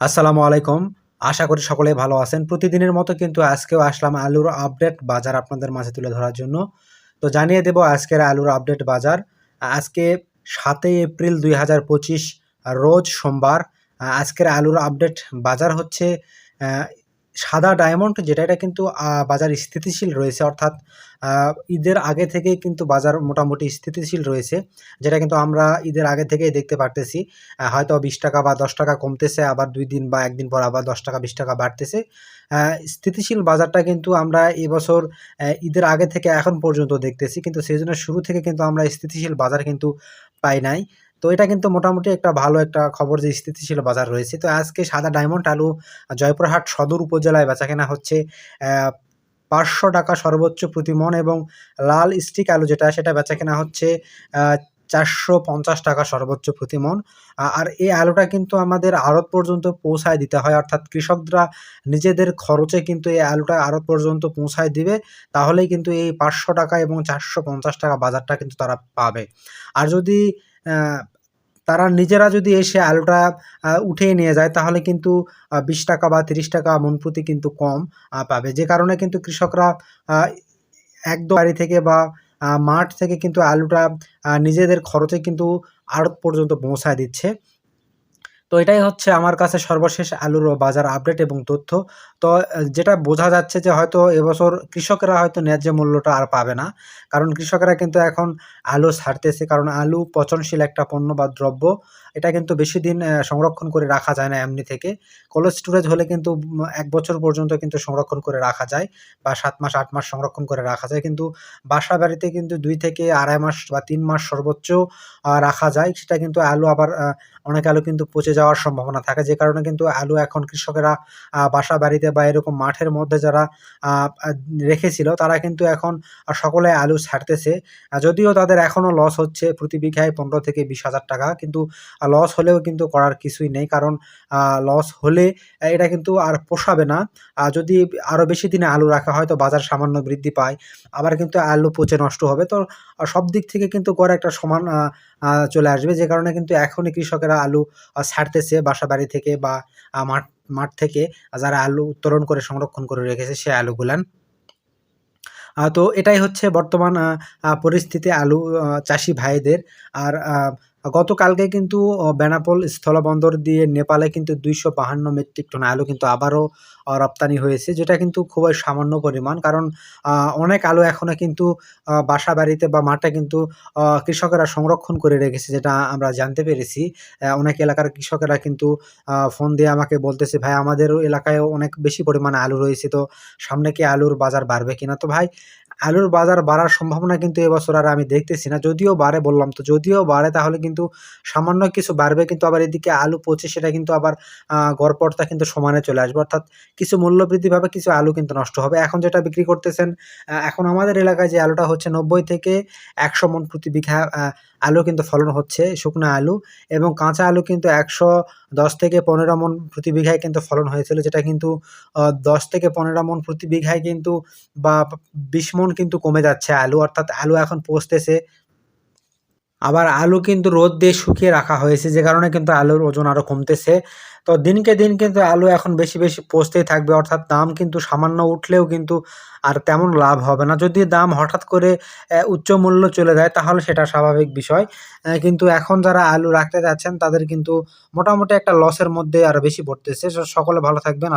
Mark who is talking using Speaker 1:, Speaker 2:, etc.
Speaker 1: আসসালামু আলাইকুম। আশা করি সকলে ভালো আছেন। প্রতিদিনের মতো কিন্তু আজকেও আসলাম আলুর আপডেট বাজার আপনাদের মাঝে তুলে ধরার জন্য। তো জানিয়ে দেব আজকের আলুর আপডেট বাজার। আজকে সাতই এপ্রিল দুই হাজার পঁচিশ রোজ সোমবার। আজকের আলুর আপডেট বাজার হচ্ছে সাদা ডায়মন্ড যেটা এটা কিন্তু বাজার স্থিতিশীল রয়েছে। অর্থাৎ ঈদের আগে থেকেই কিন্তু বাজার মোটামুটি স্থিতিশীল রয়েছে, যেটা কিন্তু আমরা ঈদের আগে থেকেই দেখতে পারতেছি। হয়তো বিশ টাকা বা দশ টাকা কমতেছে, আবার দুই দিন বা একদিন পর আবার দশ টাকা, বিশ টাকা বাড়তেছে। স্থিতিশীল বাজারটা কিন্তু আমরা এবছর ঈদের আগে থেকে এখন পর্যন্ত দেখতেছি, কিন্তু সেই জন্য শুরু থেকে কিন্তু আমরা স্থিতিশীল বাজার কিন্তু পাই নাই। তো এটা কিন্তু মোটামুটি একটা ভালো একটা খবর যে স্থিতিশীল বাজার রয়েছে। তো আজকে সাদা ডায়মন্ড আলু জয়পুরহাট সদর উপজেলায় বেচাকেনা হচ্ছে পাঁচশো টাকা সর্বোচ্চ প্রতি মন এবং লাল স্টিক আলু যেটা, সেটা বেচাকেনা হচ্ছে চারশো পঞ্চাশ টাকা সর্বোচ্চ প্রতি মন আর এই আলুটা কিন্তু আমাদের আড়ত পর্যন্ত পৌঁছায় দিতে হয়। অর্থাৎ কৃষকরা নিজেদের খরচে কিন্তু এই আলুটা আড়ত পর্যন্ত পৌঁছায় দিবে। তাহলেই কিন্তু এই পাঁচশো টাকা এবং চারশো পঞ্চাশ টাকা বাজারটা কিন্তু তারা পাবে। আর যদি তারা নিজেরা যদি এসে আলুটা উঠে নিয়ে যায়, তাহলে কিন্তু বিশ টাকা বা তিরিশ টাকা মন প্রতি কিন্তু কম পাবে। যে কারণে কিন্তু কৃষকরা এক একদম বাড়ি থেকে বা মাঠ থেকে কিন্তু আলুটা নিজেদের খরচে কিন্তু আড়ত পর্যন্ত পৌঁছায় দিচ্ছে। তো এটাই হচ্ছে আমার কাছে সর্বশেষ আলুর বাজার আপডেট এবং তথ্য। তো যেটা বোঝা যাচ্ছে যে হয়তো এবছর কৃষকেরা হয়তো ন্যায্য মূল্যটা আর পাবে না। কারণ কৃষকেরা কিন্তু এখন আলু ছাড়তেছে। কারণ আলু পচনশীল একটা পণ্য বা দ্রব্য, এটা কিন্তু বেশি দিন সংরক্ষণ করে রাখা যায় না এমনি থেকে। কোল্ড স্টোরেজ হলে কিন্তু এক বছর পর্যন্ত কিন্তু সংরক্ষণ করে রাখা যায় বা সাত মাস, আট মাস সংরক্ষণ করে রাখা যায়। কিন্তু বাসা বাড়িতে কিন্তু দুই থেকে আড়াই মাস বা তিন মাস সর্বোচ্চ রাখা যায়। সেটা কিন্তু আলু আবার অনেক আলু কিন্তু পচে যাওয়ার সম্ভাবনা থাকে। যে কারণে কিন্তু আলু এখন কৃষকেরা বাসা, বাড়িতে বা এরকম মাঠের মধ্যে যারা রেখেছিল, তারা কিন্তু এখন সকলে আলু ছাড়তেছে। যদিও তাদের এখনও লস হচ্ছে প্রতি বিঘায় পনেরো থেকে বিশ হাজার টাকা, কিন্তু লস হলেও কিন্তু করার কিছুই নেই, কারণ লস হলে এটা কিন্তু আর পোষাবে না। যদি আরও বেশি দিনে আলু রাখা হয়, তো বাজার সামান্য বৃদ্ধি পায়, আবার কিন্তু আলু পচে নষ্ট হবে। তো সব দিক থেকে কিন্তু গড় একটা সমান চলে আসবে। যে কারণে কিন্তু এখনই কৃষকেরা আলু ছাড়তেছে বাসা বাড়ি থেকে বা মাঠ মাঠ থেকে যারা আলু উত্তোলন করে সংরক্ষণ করে রেখেছে সে আলুগুলান। তো এটাই হচ্ছে বর্তমান পরিস্থিতি আলু চাষি ভাইদের। আর গতকালকে কিন্তু বেনাপোল স্থলবন্দর দিয়ে নেপালে কিন্তু দুইশো বাহান্ন মেট্রিক টন আলু কিন্তু আবারও রপ্তানি হয়েছে, যেটা কিন্তু খুবই সামান্য পরিমাণ। কারণ অনেক আলু এখনও কিন্তু বাসা বাড়িতে বা মাঠে কিন্তু কৃষকেরা সংরক্ষণ করে রেখেছে, যেটা আমরা জানতে পেরেছি। অনেক এলাকার কৃষকেরা কিন্তু ফোন দিয়ে আমাকে বলতেছে, ভাই আমাদেরও এলাকায়ও অনেক বেশি পরিমাণে আলু রয়েছে, তো সামনে কি আলুর বাজার বাড়বে কিনা? তো ভাই আলুর বাজার বাড়ার সম্ভাবনা কিন্তু এবছর আর আমি দেখতেছি না। যদিও বাড়ে বললাম তো যদিও বাড়ে তাহলে কিন্তু সামান্য কিছু বাড়বে কিন্তু আবার এদিকে আলু পচে সেটা কিন্তু আবার আহ, গড়পড়তা কিন্তু সমানে চলে আসবে। অর্থাৎ কিছু মূল্য বৃদ্ধি পাবে কিছু আলু কিন্তু নষ্ট হবে। এখন যেটা বিক্রি করতেছেন এখন আমাদের এলাকায় যে আলুটা হচ্ছে নব্বই থেকে একশো মন প্রতি বিঘা আলু কিন্তু ফলন হচ্ছে শুকনো আলু এবং কাঁচা আলু কিন্তু একশো দশ থেকে পনেরো মন প্রতি বিঘায় কিন্তু ফলন হয়েছিল যেটা কিন্তু দশ থেকে পনেরো মন প্রতি বিঘায় কিন্তু বা বিশ মন কিন্তু কমে যাচ্ছে, আলু অর্থাৎ আলু এখন পচতেছে আবার আলু কিন্তু রোদ দিয়ে শুকিয়ে রাখা হয়েছে, যে কারণে কিন্তু আলুর ওজন আরও কমতেছে। তো দিনকে দিন কিন্তু আলু এখন বেশি বেশি পচতেই থাকবে, অর্থাৎ দাম কিন্তু সামান্য উঠলেও কিন্তু আর তেমন লাভ হবে না। যদি দাম হঠাৎ করে উচ্চ মূল্য চলে যায়, তাহলে সেটা স্বাভাবিক বিষয়। কিন্তু এখন যারা আলু রাখতে যাচ্ছেন, তাদের কিন্তু মোটামুটি একটা লসের মধ্যে আরও বেশি পড়তেছে। সকলে ভালো থাকবেন